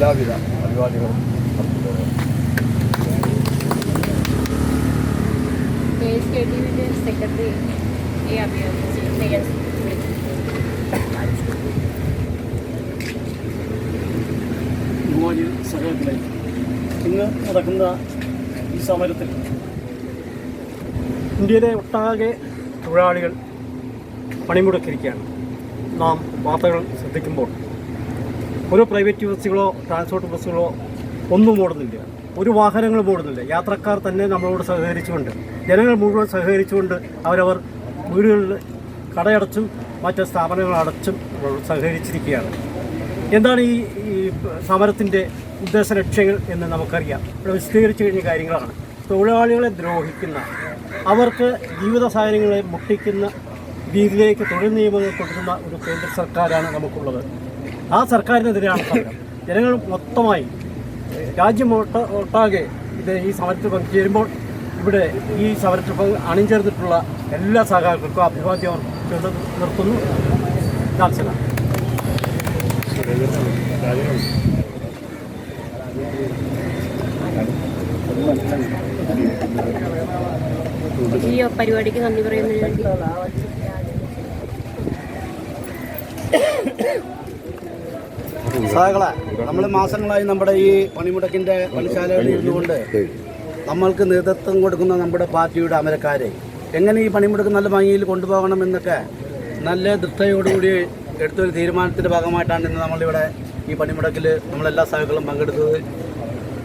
എല്ലാവിധ പരിപാടികളും സെക്രട്ടറി സഹോദരങ്ങളെ ഇന്ന് നടക്കുന്ന ഈ സമരത്തിൽ ഇന്ത്യയിലെ ഒട്ടാകെ തൊഴിലാളികൾ പണിമുടക്കിരിക്കുകയാണ് നാം വാർത്തകൾ ശ്രദ്ധിക്കുമ്പോൾ ഒരു പ്രൈവറ്റ് ബസ്സുകളോ ട്രാൻസ്പോർട്ട് ബസ്സുകളോ ഒന്നും ഓടുന്നില്ല. ഒരു വാഹനങ്ങളും ഓടുന്നില്ല. യാത്രക്കാർ തന്നെ നമ്മളോട് സഹകരിച്ചുകൊണ്ട് ജനങ്ങൾ മുഴുവൻ സഹകരിച്ചുകൊണ്ട് അവരവർ വീടുകളിൽ കടയടച്ചും മറ്റ് സ്ഥാപനങ്ങൾ അടച്ചും സഹകരിച്ചിരിക്കുകയാണ്. എന്താണ് ഈ സമരത്തിന്റെ ഉദ്ദേശ ലക്ഷ്യങ്ങൾ എന്ന് നമുക്കറിയാം. ഇവിടെ വിശദീകരിച്ചു കഴിഞ്ഞ കാര്യങ്ങളാണ്. തൊഴിലാളികളെ ദ്രോഹിക്കുന്ന അവർക്ക് ജീവിത സാഹചര്യങ്ങളെ മുട്ടിക്കുന്ന രീതിയിലേക്ക് തൊഴിൽ നിയമങ്ങൾ കൊടുക്കുന്ന ഒരു കേന്ദ്ര സർക്കാരാണ് നമുക്കുള്ളത്. ആ സർക്കാരിനെതിരെയാണ് ജനങ്ങൾ മൊത്തമായി രാജ്യം ഒട്ട ഒട്ടാകെ ഇത് ഈ സമരത്തിൽ പങ്കുചേരുമ്പോൾ ഇവിടെ ഈ സമരത്തിൽ അണിചേർന്നിട്ടുള്ള എല്ലാ സഹകരണങ്ങൾക്കും അഭിവാദ്യം നിർത്തുന്നു. ദാർശന ഈ പരിപാടിക്ക് നന്ദി പറയുന്നതിന് സഹകളെ നമ്മൾ മാസങ്ങളായി നമ്മുടെ ഈ പണിമുടക്കിന്റെ പണിശാലകളിൽ ഇരുന്നുകൊണ്ട് നമ്മൾക്ക് നേതൃത്വം കൊടുക്കുന്ന നമ്മുടെ പാർട്ടിയുടെ അമരക്കാരെ എങ്ങനെ ഈ പണിമുടക്ക് നല്ല ഭംഗിയിൽ കൊണ്ടുപോകണം എന്നൊക്കെ നല്ല ദൃഢതയോടുകൂടി എടുത്തൊരു തീരുമാനത്തിന്റെ ഭാഗമായിട്ടാണ് ഇന്ന് നമ്മളിവിടെ ഈ പണിമുടക്കിൽ നമ്മളെല്ലാ സഹകളും പങ്കെടുത്തത്.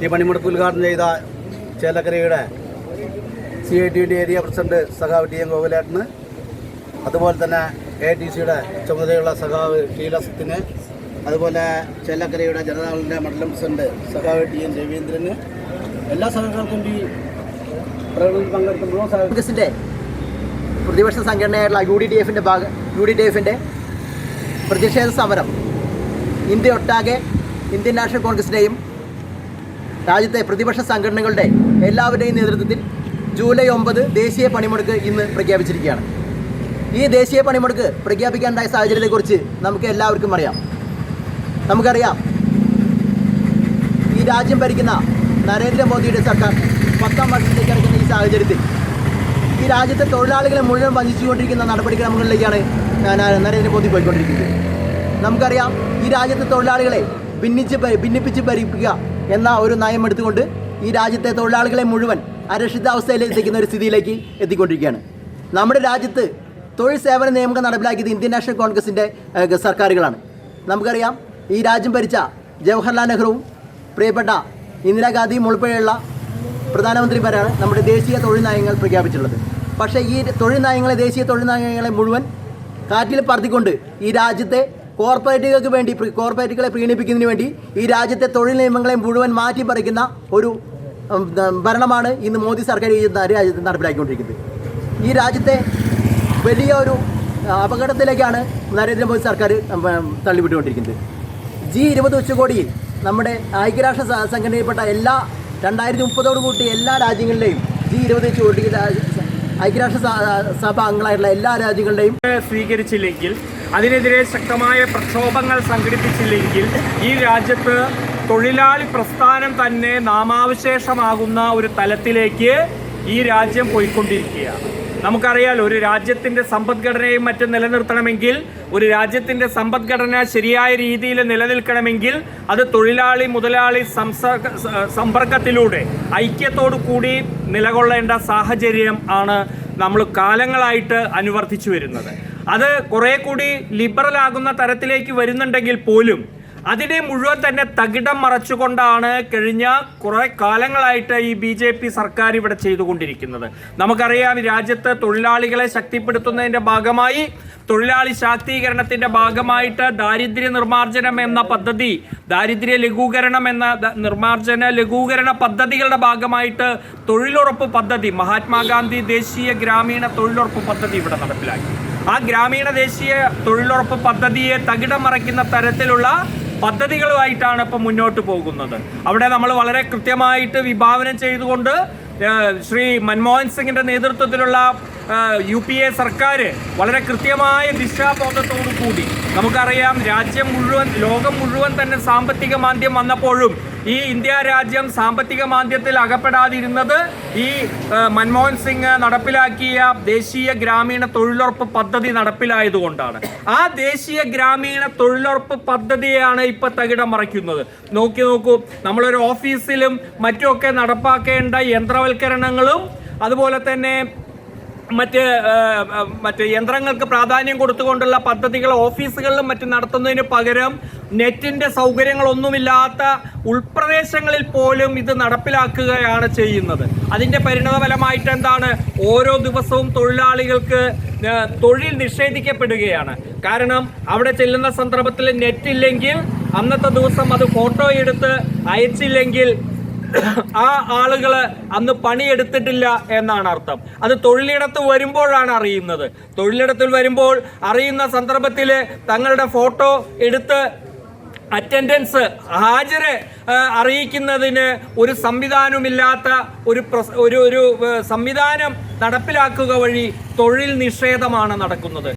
ഈ പണിമുടക്ക് ഉദ്ഘാടനം ചെയ്ത ചേലക്കരയുടെ C I T D area president സഖാവ് ടി എം ഗോകുലേട്ടന് അതുപോലെ തന്നെ എ ടി സിയുടെ ചുമതലയുള്ള സഖാവ് ഷീലസത്തിന് അതുപോലെ ചെല്ലക്കരയുടെ ജനതാദളിന്റെ മണ്ഡലം പ്രസിഡന്റ് സഖാവ് ടി എൻ രവീന്ദ്രന് എല്ലാ സഹകൾക്കും ഈ പ്രകടനത്തിൽ പങ്കെടുത്ത മുഴുവൻ സഹ കോൺഗ്രസിന്റെ പ്രതിപക്ഷ സംഘടനയായിട്ടുള്ള യു ഡി ഡി എഫിന്റെ ഭാഗ യു ഡി ഡി എഫിന്റെ പ്രതിഷേധ സമരം ഇന്ത്യ ഒട്ടാകെ ഇന്ത്യൻ നാഷണൽ കോൺഗ്രസിന്റെയും രാജ്യത്തെ പ്രതിപക്ഷ സംഘടനകളുടെ എല്ലാവരുടെയും നേതൃത്വത്തിൽ ജൂലൈ ഒമ്പത് ദേശീയ പണിമുടക്ക് ഇന്ന് പ്രഖ്യാപിച്ചിരിക്കുകയാണ്. ഈ ദേശീയ പണിമുടക്ക് പ്രഖ്യാപിക്കാനുണ്ടായ സാഹചര്യത്തെക്കുറിച്ച് നമുക്ക് എല്ലാവർക്കും അറിയാം. നമുക്കറിയാം. ഈ രാജ്യം ഭരിക്കുന്ന നരേന്ദ്രമോദിയുടെ സർക്കാർ പത്താം വർഷത്തേക്ക് കിടക്കുന്ന ഈ സാഹചര്യത്തിൽ ഈ രാജ്യത്തെ തൊഴിലാളികളെ മുഴുവൻ വഞ്ചിച്ചുകൊണ്ടിരിക്കുന്ന നടപടിക്രമങ്ങളിലേക്കാണ് നരേന്ദ്രമോദി പോയിക്കൊണ്ടിരിക്കുന്നത്. നമുക്കറിയാം ഈ രാജ്യത്തെ തൊഴിലാളികളെ ഭിന്നിച്ച് ഭിന്നിപ്പിച്ച് ഭരിക്കുക എന്ന ഒരു നയം എടുത്തുകൊണ്ട് ഈ രാജ്യത്തെ തൊഴിലാളികളെ മുഴുവൻ അരക്ഷിതാവസ്ഥയിലേക്ക് എത്തിക്കുന്ന ഒരു സ്ഥിതിയിലേക്ക് എത്തിക്കൊണ്ടിരിക്കുകയാണ്. നമ്മുടെ രാജ്യത്ത് തൊഴിൽ സേവന നിയമങ്ങൾ നടപ്പിലാക്കിയത് ഇന്ത്യൻ നാഷണൽ കോൺഗ്രസിന്റെ സർക്കാരുകളാണ്. നമുക്കറിയാം ഈ രാജ്യം ഭരിച്ച ജവഹർലാൽ നെഹ്റുവും പ്രിയപ്പെട്ട ഇന്ദിരാഗാന്ധിയും ഉൾപ്പെടെയുള്ള പ്രധാനമന്ത്രിമാരാണ് നമ്മുടെ ദേശീയ തൊഴിൽ നയങ്ങൾ പ്രഖ്യാപിച്ചിട്ടുള്ളത്. പക്ഷേ ഈ തൊഴിൽ നയങ്ങളെ ദേശീയ തൊഴിൽ നയങ്ങളെ മുഴുവൻ കാറ്റിൽ പറത്തിക്കൊണ്ട് ഈ രാജ്യത്തെ കോർപ്പറേറ്റുകൾക്ക് വേണ്ടി കോർപ്പറേറ്റുകളെ പ്രീണിപ്പിക്കുന്നതിന് വേണ്ടി ഈ രാജ്യത്തെ തൊഴിൽ നിയമങ്ങളെ മുഴുവൻ മാറ്റിപ്പറിക്കുന്ന ഒരു ഭരണമാണ് ഇന്ന് മോദി സർക്കാർ ഈ രാജ്യത്ത് നടപ്പിലാക്കിക്കൊണ്ടിരിക്കുന്നത്. ഈ രാജ്യത്തെ വലിയ ഒരു അപകടത്തിലേക്കാണ് നരേന്ദ്രമോദി സർക്കാർ തള്ളിവിട്ടുകൊണ്ടിരിക്കുന്നത്. ജി ഇരുപത് ഉച്ചകോടിയിൽ നമ്മുടെ ഐക്യരാഷ്ട്ര സംഘടനയിൽപ്പെട്ട എല്ലാ രണ്ടായിരത്തി മുപ്പതോട് കൂട്ടി എല്ലാ രാജ്യങ്ങളുടെയും ജി ഇരുപത് ഉച്ചകോടി ഐക്യരാഷ്ട്ര സഭ അംഗങ്ങളായിട്ടുള്ള എല്ലാ രാജ്യങ്ങളുടെയും സ്വീകരിച്ചില്ലെങ്കിൽ അതിനെതിരെ ശക്തമായ പ്രക്ഷോഭങ്ങൾ സംഘടിപ്പിച്ചില്ലെങ്കിൽ ഈ രാജ്യത്ത് തൊഴിലാളി പ്രസ്ഥാനം തന്നെ നാമാവശേഷമാകുന്ന ഒരു തലത്തിലേക്ക് ഈ രാജ്യം പോയിക്കൊണ്ടിരിക്കുകയാണ്. നമുക്കറിയാലോ ഒരു രാജ്യത്തിന്റെ സമ്പദ്ഘടനയും മറ്റും നിലനിർത്തണമെങ്കിൽ ഒരു രാജ്യത്തിന്റെ സമ്പദ്ഘടന ശരിയായ രീതിയിൽ നിലനിൽക്കണമെങ്കിൽ അത് തൊഴിലാളി മുതലാളി സമ്പർക്കത്തിലൂടെ ഐക്യത്തോടു കൂടി നിലകൊള്ളേണ്ട സാഹചര്യം ആണ് നമ്മൾ കാലങ്ങളായിട്ട് അനുവർത്തിച്ചു വരുന്നത്. അത് കുറെ കൂടി ലിബറൽ ആകുന്ന തരത്തിലേക്ക് വരുന്നുണ്ടെങ്കിൽ പോലും അതിനെ മുഴുവൻ തന്നെ തകിടം മറച്ചുകൊണ്ടാണ് കഴിഞ്ഞ കുറെ കാലങ്ങളായിട്ട് ഈ ബി ജെ പി സർക്കാർ ഇവിടെ ചെയ്തുകൊണ്ടിരിക്കുന്നത്. നമുക്കറിയാം രാജ്യത്ത് തൊഴിലാളികളെ ശക്തിപ്പെടുത്തുന്നതിന്റെ ഭാഗമായി തൊഴിലാളി ശാക്തീകരണത്തിന്റെ ഭാഗമായിട്ട് ദാരിദ്ര്യ നിർമ്മാർജനം എന്ന പദ്ധതി ദാരിദ്ര്യ ലഘൂകരണം എന്ന നിർമ്മാർജന ലഘൂകരണ പദ്ധതികളുടെ ഭാഗമായിട്ട് തൊഴിലുറപ്പ് പദ്ധതി മഹാത്മാഗാന്ധി ദേശീയ ഗ്രാമീണ തൊഴിലുറപ്പ് പദ്ധതി ഇവിടെ നടപ്പിലാക്കി. ആ ഗ്രാമീണ ദേശീയ തൊഴിലുറപ്പ് പദ്ധതിയെ തകിടം മറയ്ക്കുന്ന തരത്തിലുള്ള പദ്ധതികളുമായിട്ടാണ് ഇപ്പം മുന്നോട്ട് പോകുന്നത്. അവിടെ നമ്മൾ വളരെ കൃത്യമായിട്ട് വിഭാവനം ചെയ്തുകൊണ്ട് ശ്രീ മൻമോഹൻ സിംഗിന്റെ നേതൃത്വത്തിലുള്ള യു പി എ സർക്കാർ വളരെ കൃത്യമായ ദിശാബോധത്തോടു കൂടി നമുക്കറിയാം രാജ്യം മുഴുവൻ ലോകം മുഴുവൻ തന്നെ സാമ്പത്തിക മാന്ദ്യം വന്നപ്പോഴും ഈ ഇന്ത്യ രാജ്യം സാമ്പത്തിക മാന്ദ്യത്തിൽ അകപ്പെടാതിരുന്നത് ഈ മൻമോഹൻ സിംഗ് നടപ്പിലാക്കിയ ദേശീയ ഗ്രാമീണ തൊഴിലുറപ്പ് പദ്ധതി നടപ്പിലായതുകൊണ്ടാണ്. ആ ദേശീയ ഗ്രാമീണ തൊഴിലുറപ്പ് പദ്ധതിയാണ് ഇപ്പൊ തകിടം മറയ്ക്കുന്നത് നോക്കി നോക്കൂ നമ്മളൊരു ഓഫീസിലും മറ്റുമൊക്കെ നടപ്പാക്കേണ്ട യന്ത്രവൽക്കരണങ്ങളും അതുപോലെ തന്നെ മറ്റ് മറ്റ് യന്ത്രങ്ങൾക്ക് പ്രാധാന്യം കൊടുത്തുകൊണ്ടുള്ള പദ്ധതികൾ ഓഫീസുകളിലും മറ്റും നടത്തുന്നതിന് പകരം നെറ്റിന്റെ സൗകര്യങ്ങളൊന്നുമില്ലാത്ത ഉൾപ്രദേശങ്ങളിൽ പോലും ഇത് നടപ്പിലാക്കുകയാണ് ചെയ്യുന്നത്. അതിന്റെ പരിണതഫലമായിട്ട് എന്താണ്? ഓരോ ദിവസവും തൊഴിലാളികൾക്ക് തൊഴിൽ നിഷേധിക്കപ്പെടുകയാണ്. കാരണം അവിടെ ചെല്ലുന്ന സന്ദർഭത്തിൽ നെറ്റ് ഇല്ലെങ്കിൽ അന്നത്തെ ദിവസം അത് ഫോട്ടോ എടുത്ത് അയച്ചില്ലെങ്കിൽ ആ ആളുകൾ അന്ന് പണിയെടുത്തിട്ടില്ല എന്നാണ് അർത്ഥം. അത് തൊഴിലിടത്ത് വരുമ്പോഴാണ് അറിയുന്നത്. തൊഴിലിടത്തിൽ വരുമ്പോൾ അറിയുന്ന സന്ദർഭത്തിൽ തങ്ങളുടെ ഫോട്ടോ എടുത്ത് അറ്റൻഡൻസ് ഹാജര് അറിയിക്കുന്നതിന് ഒരു സംവിധാനമില്ലാത്ത ഒരു ഒരു ഒരു സംവിധാനം നടപ്പിലാക്കുക വഴി തൊഴിൽ നിഷേധമാണ് നടക്കുന്നത്.